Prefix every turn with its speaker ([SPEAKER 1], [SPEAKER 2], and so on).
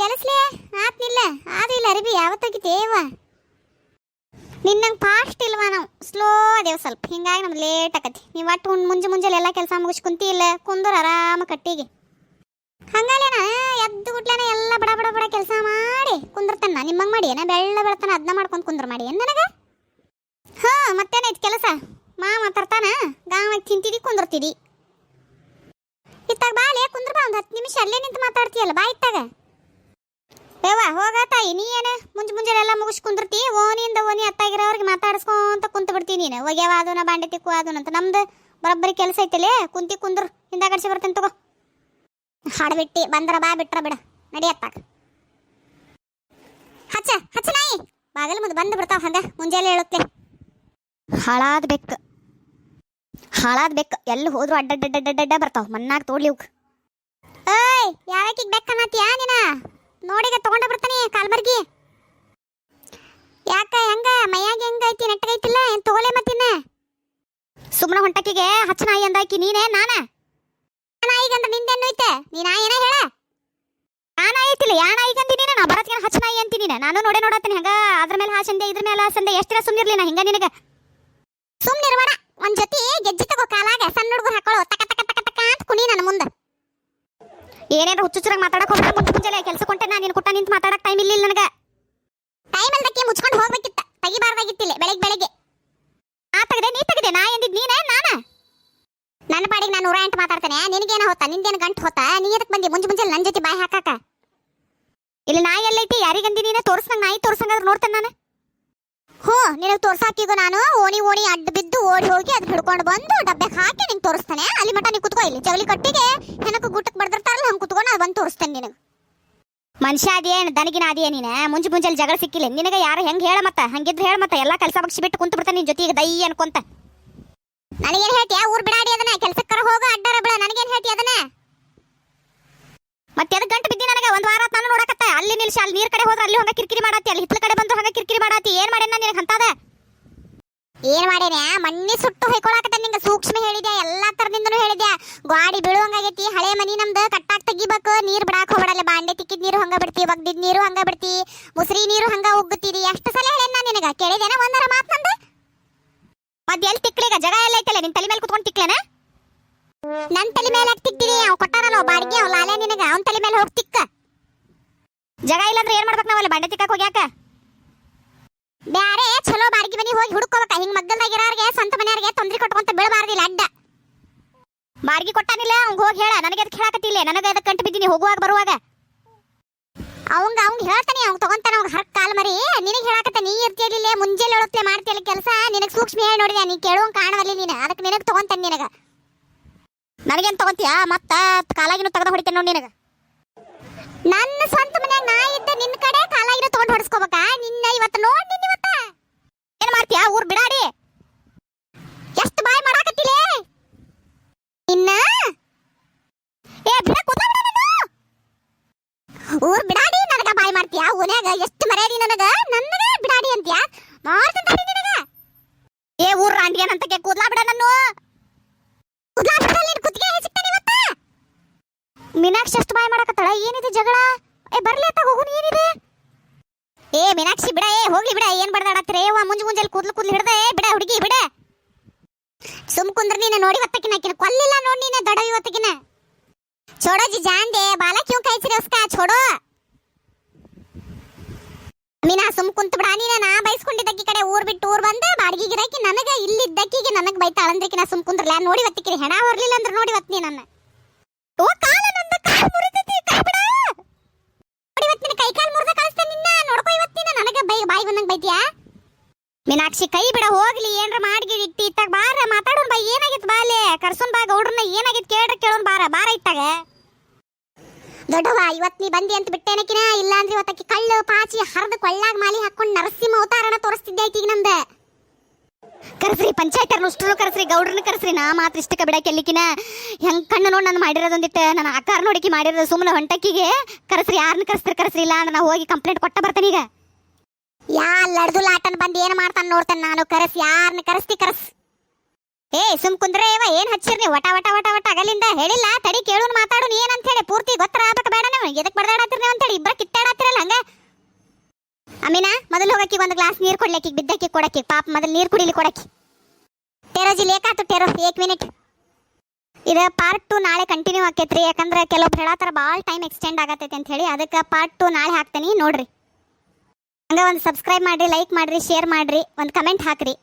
[SPEAKER 1] ಕೆಲಸಲೇ? ಆತ್ನಿಲ್ಲ. ಆದಿಲ್ಲ ಅರಿಬಿ ದೇವ ನಿನ್ನಂಗೆ ಫಾಸ್ಟ್ ಇಲ್ವಾ ನಾವು? ಸ್ಲೋ ಅದೇವ ಸ್ವಲ್ಪ. ಹಿಂಗಾಗಿ ನಮ್ಗೆ ಲೇಟ್ ಆಕತಿ. ನೀವು ಒಟ್ಟು ಮುಂಜೆ ಮುಂಜಾನೆ ಎಲ್ಲ ಕೆಲಸ ಮುಗಿಸ್ ಕುಂತಿಲ್ಲ, ಕುಂದೂರು ಆರಾಮ ಕಟ್ಟಿಗೆ. ಹಂಗಾಲೇನ ಎದ್ದು ಗುಟ್ಲೇನ ಎಲ್ಲ ಬಡ ಬಡ ಬಡ ಕೆಲಸ ಮಾಡಿ ಕುಂದಿರ್ತಾನ. ನಿಮ್ಮಂಗೆ ಮಾಡಿ ಏನ? ಬೆಳ್ಳ ಬೆಳತನ ಅದನ್ನ ಮಾಡ್ಕೊಂಡು ಕುಂದ್ರ ಮಾಡಿ. ಏನು ನನಗೆ? ಹಾಂ ಮತ್ತೇನೈತಿ ಕೆಲಸ? ಮಾ ಮಾತಾಡ್ತಾನ? ಗಾಂವಾಗಿ ತಿಂತಿದಿ, ಕುಂದಿರ್ತಿದಿ. ಇತ್ತಾಗ ಬಾಲೆ ಕುಂದ್ರ ಬಾ ಒಂದು ಹತ್ತು ನಿಮಿಷ ಅಲ್ಲೇ ನಿಂತು ಮಾತಾಡ್ತೀಯಲ್ಲ, ಬಾ ಇತ್ತಾಗ. ಯವ್ವ ಹೋಗ ತಾಯಿ, ನೀ ಏನ ಮುಂಜೆ ಮುಂಜಾನೆ ಎಲ್ಲ ಮುಗಿಸ್ ಕುಂದಿರ್ತಿ? ಓನಿಂದ ಓನಿ ಅತ್ತಾಗಿರೋರಿಗೆ ಮಾತಾಡ್ಸ್ಕೊಂತ ಕುಂತು ಬಿಡ್ತೀನಿ ನೀನು ಒಗ್ಯಾವ ಅದನ್ನ ಬಾಂಡೆ ತಿಕ್ಕು ಅಂತ. ನಮ್ದು ಬರೋಬ್ಬರಿ ಕೆಲಸ ಐತಲೇ, ಕುಂತಿ ಕುಂದ್ರು, ಹಿಂದೆ ಕಡಿಸಿ ಬರ್ತೇನೆ ತಗೋ. ಹಾಡ್ಬಿಟ್ಟಿ, ಬಂದ್ರ ಬಾ, ಬಿಟ್ರ ಬಿಡ. ನಡಿಯತ್ತಾಗ ಹಚ್ಚ ಹಚ್ಚ ನಾಯಿ. ಬಾಗಲ ಮುಂದೆ ಬಂದು ಬಿಡ್ತಾವ ಹಂಗ, ಮುಂಜಾನೆ ಹೇಳುತ್ತೆ. ಹಾಳಾದ ಬೆಕ್ಕು. ಹಾಳಾದ ಬೆಕ್ಕು. ಎಲ್ಲಿ ಹೋದ್ರು ಅಡ್ಡಡ್ಡಡ್ಡಡ್ಡ ಬರ್ತಾವ. ಮಣ್ಣಾಗ ತೋಡ್ಲಿ ಇವ್ಕ್. ಏಯ್ ಯಾರಕ್ಕಿಗೆ ಬೆಕ್ಕ ಅನ್ನತ್ತೀಯಾ ನೀನ? ನೋಡಿಗ ತಗೊಂಡ ಬರ್ತಾನೆ ಕಾಲ್ಬರ್ಗಿ. ಯಾಕ, ಹೆಂಗ? ಮೈಯಾಗ ಹೆಂಗ ಐತಿ, ನೆಟ್ಟಗೈತಿಲ್ಲ? ಏನ್ ತಗೋಲೆ ಮತ್ತಿನ್ನ? ಸುಮ್ಮನೆ ಹೊಂಟಕಿಗೆ ಹಚ್ಚ ನಾಯಿ ಅಂದಾಕಿ, ನೀನೇ, ನಾನ? ನಾಯಿಗಂದ್ರ ನಿಂದೇನು ಐತೆ ನೀ ನಾ ಏನ ಹೇಳ? ನಾಯಿ ಐತಿಲ್ಲ, ಯಾ ನಾಯಿಗೆ ಅಂದಿ ನೀನು? ನಾ ಬರತ್ಗೆ ಹಚ್ಚ ನಾಯಿ ಅಂತೀನಿ ನೀನು? ನಾನು ನೋಡೆ ನೋಡತ್ತೀನಿ, ಹೆಂಗ ಅದ್ರ ಮೇಲೆ ಹಾಸಂದೆ, ಇದ್ರ ಮೇಲೆ ಹಾಸಂದೆ, ಎಷ್ಟು ದಿನ ಸುಮ್ನಿರ್ಲಿ ನಾ ಹಿಂಗ ನಿನಗ? ಸುಮ್ನಿರ್ಬೇಡ ಒಂದ್ ಜೊತೆ ಗೆಜ್ಜಿ ತಗೋ ಕಾಲಾಗ, ಸಣ್ಣ ಹುಡುಗರು ಹಾಕೊಳ್ಳೋ ತಕ ತಕ ತಕ ತಕ ಅಂತ ಕುಣಿ ನನ್ನ ಮುಂದೆ. ಏನೇನು ಹುಚ್ಚುಚ್ಚರಾಗಿ ಮಾತಾಡಕ್ಕೆ ಹೋಗ್ಬೇಕು ಮುಂಚೆ ಮುಂಜಾನೆ ಕುಟ್ಟ ಮಾತಾಡಕ್ ಟೈಮ್ ಇಲ್ಲ ನನಗ. ಟೈಮ್ ಅಲ್ದಕ್ಕೆ ಮುಚ್ಕೊಂಡು ಹೋಗ್ಬೇಕಿತ್ತ. ತೆಗಿಬಾರ್ದಾಗಿತ್ತಿಲ್ಲ ಬೆಳಗ್ಗೆ ಬೆಳಗ್ಗೆ. ಆ ತೆಗದೆ ನೀ ತೆಗದೆ ನಾ ಎಂದಿದ್ ನೀನೇ ನಾನ? ನನ್ನ ಪಾಡಿಗೆ ನಾನು ನೂರ ಎಂಟು ಮಾತಾಡ್ತೇನೆ. ನಿನಗೇನ ಹೋತ? ನಿಂದೇನು ಗಂಟು ಹೋತ? ನೀ ಎದಕ್ ಬಂದಿ? ಮುಂಜೆ ಮುಂಜಾನೆ ನನ್ನ ಜೊತೆ ಬಾಯಿ ಹಾಕಾಕ? ಇಲ್ಲಿ ನಾಯಿ ಎಲ್ಲೈತಿ? ಯಾರಿಗಂದಿ ನೀನ? ತೋರ್ಸಂಗ್ ನಾಯಿ ತೋರ್ಸಂಗಾದ್ರೆ ನೋಡ್ತೇನೆ ನಾನು? ಹ್ಞೂ ನಿನಗೆ ತೋರ್ಸಾಕಿಗೂ ನಾನು. ಓಣಿ ಓಣಿ ಅಡ್ಡ ಬಿದ್ದು ಓಡಿ ಹೋಗಿ ಅದು ಹಿಡ್ಕೊಂಡು ಬಂದು ಡಬ್ಬೆ ಹಾಕಿ ನಿಂಗೆ ತೋರಿಸ್ತಾನೆ. ಅಲ್ಲಿ ಮಟ ನೀ ಕುತ್ಕೋ ಇಲ್ಲಿ. ಜವಳಿ ಕಟ್ಟಿಗೆ ಹೆಣಕ್ಕೆ ಗುಟ್ಟಕ್ಕೆ ಬಡ್ದಿರ್ತಾರಲ್ಲ ಹಂಗೆ ಕುತ್ಕೊಂಡು ಅದು ಬಂದು ತೋರಿಸ್ತೇನೆ ನಿನಗೆ. ಮನುಷ್ಯ ಅದೇನು ದನಗಿನ ಅದೇ ನೀನು? ಮುಂಜ ಮುಂಜಾನೆ ಜಗಳ ಸಿಕ್ಕಿಲ್ಲ. ನಿನಗೆ ಯಾರು ಹೆಂಗೆ ಹೇಳ ಮತ್ತ? ಹಂಗಿದ್ರೆ ಹೇಳ ಮತ್ತ. ಎಲ್ಲಾ ಕೆಲಸ ಬಗ್ಸಿ ಬಿಟ್ಟು ಕುಂತು ಬಿಡ್ತಾನೆ ನಿನ್ ಜೊತೆಗೆ. ದೈ ಅನ್ಕೊಂತ. ನನಗೇನು ಹೇಳ್ತೀಯ ಊರ್ ಬಿಡಾಡಿ ಅದನ್ನ. ಕೆಲ್ಸಕ್ಕರ ಹೋಗ ಅಡ್ಡಾರ ಬಿಡ. ನನಗೇನು ಹೇಳ್ತಿ ಅದನ್ನ? ಮತ್ತೆ ಅದಕ್ಕೆ ಗಂಟು ಬಿದ್ದಿ ನನಗೆ? ಒಂದು ವಾರ ನಾನು ನೋಡಕತ್ತ? ಅಲ್ಲಿ ನಿಲ್ಸಿ ಅಲ್ಲಿ ನೀರ್ ಕಡೆ ಹೋದ್ರೆ ಅಲ್ಲಿ ಹಂಗ ಕಿರ್ಕಿರಿ ಮಾಡಾತಿ. ಅಲ್ಲಿ ಹಿತ್ತಲ ಕಡೆ ಬಂದು ಹಂಗ ಕಿರಿಕಿರಿ ಮಾಡಾತಿ. ಏನ್ ಮಾಡ್ಯಾನ ನಿನಗೆ ಅಂತದ ಏನ್ ಮಾಡಿದ್ಯಾ? ಮಣ್ಣಿ ಸುಟ್ಟು ಹೊಯ್ಕೊಳಕತ್ತ ನಿಂಗೆ ಸೂಕ್ಷ್ಮ ಹೇಳಿದ್ಯಾ? ಎಲ್ಲಾ ತರದಿಂದನೂ ಹೇಳಿದ್ಯಾ? ಗಾಡಿ ಬೀಳುವಂಗಾಗೈತಿ, ಹಳೆ ಮನಿ ನಮ್ದು, ಕಟ್ಟಾಕ್ ತೆಗಿಬೇಕು, ನೀರ್ ಬಿಡಾಕ್ ಹೋಗ್ಬೇಡಲ್ಲ, ಬಾಂಡೆ ತಿಕ್ಕಿದ ನೀರು ಹಂಗ ಬಿಡ್ತಿ ಒಗ್ದಿದ್ ನೀರು ಹಂಗ ಬಿಡ್ತಿ, ಮುಸ್ರಿ ನೀರು ಹಂಗ ಉಗ್ಗುತ್ತೀರಿ, ಎಷ್ಟು ಸಲ ಹೇಳೇನ ನಾನು ನಿನಗ? ಕೇಳಿದೇನ ಒಂದರ ಮಾತ್ ನಂದು? ಮತ್ ಎಲ್ಲಿ ತಿಕ್ಲಿಗ? ಜಗ ಎಲ್ಲ ಐತಲ್ಲ, ನಿನ್ ತಲೆ ಮೇಲೆ ಕುತ್ಕೊಂಡು ತಿಕ್ಲೇನ? ನನ್ ತಲೆ ಮೇಲೆ ತಿಕ್ತೀನಿ ಅವ್ ಕೊಟ್ಟಾರಲ್ಲ ಬಾಡಿಗೆ ಅವ್ ಲಾಲೆ ನಿನಗ, ಅವನ್ ತಲೆ ಮೇಲೆ ಹೋಗಿ ತಿಕ್ಕ. ಜಗ ಇಲ್ಲಾಂದ್ರೆ ಏನ್ ಮಾಡ್ಬೇಕು ನಾವಲ್ಲ? ಬಾಂಡೆ ತಿಕ್ಕಕ್ ಹೋಗ್ಯಾಕ? ಬ್ಯಾರೆ ಚಲೋ ಬಾಡಿಗೆ ಮನಿ ಹೋಗಿ ಹುಡುಕೋಬೇಕ ಹಿಂಗ್ ಮಗ್ಗಲ್ದಾಗಿರೋರ್ಗೆ ಸ್ವಂತ ಮನೆಯವ್ರಿಗೆ ತೊಂದ್ರೆ ಕೊಟ್ಕೊಂತ ಬೀಳಬಾರ್ದಿಲ್ಲ, ಅಡ್ಡ. ಬಾಡಿಗೆ ಕೊಟ್ಟಾನಿಲ್ಲ ಅವ್ಗೆ ಹೋಗಿ ಹೇಳ. ನನಗೆ ಅದಕ್ಕೆ ಹೇಳಕತ್ತಿಲ್ಲ. ನನಗೆ ಅದಕ್ಕೆ ಕಂಟು ಬಿದ್ದೀನಿ, ಹೋಗುವಾಗ, ಬರುವಾಗ. ಅವಂಗ ಅವಂಗ ಹೇಳ್ತಾನೆ, ಅವ್ನ್ ತಗೊಂತಾನೆ ಅವ್ಗ ಹರ್ ಕಾಲ್ ಮರಿ. ನಿನಗೆ ಹೇಳಕತ್ತ, ನೀ ಇರ್ತಿರ್ಲಿಲ್ಲ ಮುಂಜಾನೆ ಹೇಳುತ್ತಲೆ ಮಾಡ್ತಿಯಲ್ಲ ಕೆಲಸ? ನಿನಗೆ ಸೂಕ್ಷ್ಮ ಹೇಳಿ ನೋಡಿದೆ, ನೀ ಕೇಳುವಂಗ ಕಾಣವಲ್ಲಿ ನೀನು. ಅದಕ್ಕೆ ನಿನಗೆ ತಗೊಂತಾನೆ ನಿನಗೆ. ನನಗೇನು ತಗೊಂತೀಯಾ? ಮತ್ತ ಕಾಲಾಗಿನೂ ತೆಗೆದು ಹೊಡಿತೇನೆ ನೋಡಿ ನಿನಗ. ನನ್ನ ಸ್ವಂತ ಮನ್ಯಾಗ ನಾ ಇದ್ದ ನಿನ್ನ ಕಡೆ ಕಾಲ ಕಾಲಾಗಿನ ತಗೊಂಡು ಹೊಡಿಸ್ಕೋಬೇಕಾ? ನಿನ್ನ ಇವತ್ತು ನೋಡಿ ನಿನ್ನ ಇವತ್ತ. ಏನ್ ಮಾಡ್ತೀಯ? ಊರ್ ಬಿಡಾಡಿ. ಎಷ್ಟು ಬಾಯ್ ಮಾಡಾಕತ್ತಿಲೇ? ನಿನ್ನ? ಏ, ಬಿಡ ಕೂತ ನೀನು. ಊರ್ ಬಿಡಾಡಿ ನನಗ ಬಾಯ್ ಮಾಡ್ತೀಯ? ಓನ್ಯಾಗ ಎಷ್ಟು ಮರ್ಯಾದಿ ನನಗ? ನನಗ ಬಿಡಾಡಿ ಅಂತೀಯ? ಮಾಡ್ತೀನಿ ತಡಿ ನಿನಗ. ಏ, ಊರ್ ರಾಂಡಿ ಏನಂತ ಕೂದ್ಲಾ ಬಿಡ ನಾನು ಕೂದ್ಲಾ ಬಿಡ ನೀನು ಕುತ್ತಿಗೆ ಇವತ್ತ ಮೀನಾಕ್ಷಿ ಎಷ್ಟು ಬಾಯ್ ಮಾಡಕತ್ತಾಳ ಏನಿದೆ ಜಗಳ ಏ ಬರ್ಲಿ ಅತ್ತ ಹೋಗುನ್ ಏನಿದೆ ಏ ಮೀನಾಕ್ಷಿ ಬಿಡ ಏ ಹೋಗ್ಲಿ ಬಿಡ ಏನ್ ಬಡ್ದಾಡತ್ತೀರ ಏ ಮುಂಜು ಮುಂಜಾನೆ ಕೂದ್ಲು ಕೂದ್ಲು ಹಿಡ್ದೆ ಏ ಬಿಡ ಹುಡುಗಿ ಬಿಡ ಸುಮ್ ಕುಂದ್ರ ನೀನು ನೋಡಿ ಒತ್ತಕಿನ ಆಕಿನ ಕೊಲ್ಲಿಲ್ಲ ನೋಡಿ ನೀನು ದಡ ಇವತ್ತಕಿನ छोड़ो जी जान दे बाला क्यों खींच रहे उसका छोड़ो ಮೀನಾ ಸುಮ್ ಕುಂತ ಬಿಡ ನೀನ ನಾ ಬೈಸ್ಕೊಂಡಿದ್ದಕ್ಕಿ ಕಡೆ ಊರ್ ಬಿಟ್ಟು ಊರ್ ಬಂದೆ ಬಾಡಿಗೆ ಗಿರಾಕಿ ನನಗ ಇಲ್ಲಿದ್ದಕ್ಕಿಗೆ ನನಗ ಬೈತಾಳ ಅಂದ್ರಕಿ ನಾ ಸುಮ್ ಕುಂದ್ರಲ್ಲ ನೋಡಿ ಒತ್ತಿಕಿರಿ ಹೆಣ ಹೊರ್ಲಿಲ್ಲ ಅಂದ್ರೆ ನೋಡಿ ಒತ್ನಿ ನನ್ನ ಓ ಕಾಲ ಮೀನಾಕ್ಷಿ, ಕೈ ಬಿಡ, ಹೋಗ್ಲಿ, ಏನ್ರ ಮಾಡಿ ಇಟ್ಟಿ ಇತ್ತಾಗ ಬಾರ ಮಾತಾಡೋನ್ ಬಾ ಏನಾಗಿತ್ತು ಬಾಲೆ ಕರ್ಸೋನ್ ಬಾ, ಗೌಡ್ರನ್ನ ಏನಾಗಿತ್ತು ಕೇಳ್ರ ಕೇಳೋನ್ ಬಾರ ಬಾರ ಇತ್ತಾಗ. ದೊಡ್ಡವ ಇವತ್ ನೀ ಬಂದಿ ಅಂತ ಬಿಟ್ಟೇನಕಿನ ಇಲ್ಲ ಅಂದ್ರೆ ಇವತ್ತಕ್ಕೆ ಕಳ್ಳು, ಪಾಚಿ, ಹರಿದು ಕೊಳ್ಳಾಗ ಮಾಲಿ ಹಾಕೊಂಡು ನರಸಿಂಹ ಅವತಾರನ ತೋರಿಸ್ತಿದ್ದೆ ಐತಿ ಈಗ ನಮ್ದ? ಕರ್ಸ್ರಿ ಪಂಚಾಯತ್ ಉಷ್ಟ್ರು ಕರ್ಸ್ರಿ, ಗೌಡ್ರನ್ನ ಕರ್ಸ್ರಿ, ನಾ ಮಾತ್ರ ಇಷ್ಟಕ್ಕೆ ಬಿಡಕ್ಕೆ ಎಲ್ಲಿಕಿನ ಹೆಂಗ್ ಕಣ್ಣು ನೋಡಿ ನಾನು ಮಾಡಿರೋದೊಂದಿಟ್ಟು ನನ್ನ ಆಕಾರ ನೋಡಿಕೆ ಮಾಡಿರೋದು ಸುಮ್ಮನೆ ಹೊಂಟಕ್ಕಿಗೆ ಕರ್ಸ್ರಿ ಯಾರನ್ನ ಕರ್ಸ್ರಿ ಕರ್ಸ್ರಿ ಇಲ್ಲ ಅಂದ್ರೆ ನಾ ಹೋಗಿ ಕಂಪ್ಲೇಂಟ್ ಕೊಟ್ಟ ಬರ್ತೇನೆ ಈಗ. ಯಾ ಲಡ್ದು ಲಾಟನ್ ಬಂದು ಏನು ಮಾಡ್ತಾನೆ ನೋಡ್ತೇನೆ ನಾನು? ಕರೆಸ್ ಯಾರನ್ನ ಕರೆಸ್ತಿ ಕರೆಸ್. ಏ, ಸುಮ್ ಕುಂದ್ರೆ ಇವ, ಏನ್ ಹಚ್ಚಿರ್ ವಟ ವಟ ವಟ ವಟ, ಅಗಲಿಂದ ಹೇಳಿಲ್ಲ? ತಡಿ ಕೇಳುನ್ ಮಾತಾಡು ನೀ ಅಂತ ಹೇಳಿ ಪೂರ್ತಿ ಗೊತ್ತರ ಆಗ್ಬೇಕು ಬೇಡ ನೀವು. ಎದಕ್ ಬಡದಾಡತ್ತೀರಿ ಅಂತ ಹೇಳಿ ಇಬ್ಬರ ಕಿತ್ತಾಡತ್ತೀರಲ್ಲ ಹಂಗ? ಅಮೀನಾ, ಮೊದಲು ಹೋಗಕ್ಕೆ ಒಂದು ಗ್ಲಾಸ್ ನೀರು ಕೊಡ್ಲಿಕ್ಕೆ ಬಿದ್ದಕ್ಕೆ ಕೊಡಕ್ಕೆ. ಪಾಪ ಮೊದಲು ನೀರು ಕುಡಿಲಿ ಕೊಡಕ್ಕೆ. ಟೆರೋಜಿ ಲೇಕಾತು ಟೆರೋ ಏಕ್ ಮಿನಿಟ್. ಇದು ಪಾರ್ಟ್ ಟು ನಾಳೆ ಕಂಟಿನ್ಯೂ ಆಕೈತ್ರಿ. ಯಾಕಂದ್ರೆ ಕೆಲವೊಬ್ರು ಹೇಳತ್ತಾರ, ಭಾಳ ಟೈಮ್ ಎಕ್ಸ್ಟೆಂಡ್ ಆಗತ್ತೈತಿ ಅಂತ ಹೇಳಿ ಅದಕ್ಕೆ ಪಾರ್ಟ್ ಟು ನಾಳೆ ಹಾಕ್ತೀನಿ, ನೋಡ್ರಿ. ಹಂಗ ಒಂದು ಸಬ್ಸ್ಕ್ರೈಬ್ ಮಾಡ್ರಿ ಲೈಕ್ ಮಾಡ್ರಿ ಶೇರ್ ಮಾಡ್ರಿ ಒಂದು ಕಮೆಂಟ್ ಹಾಕ್ರಿ.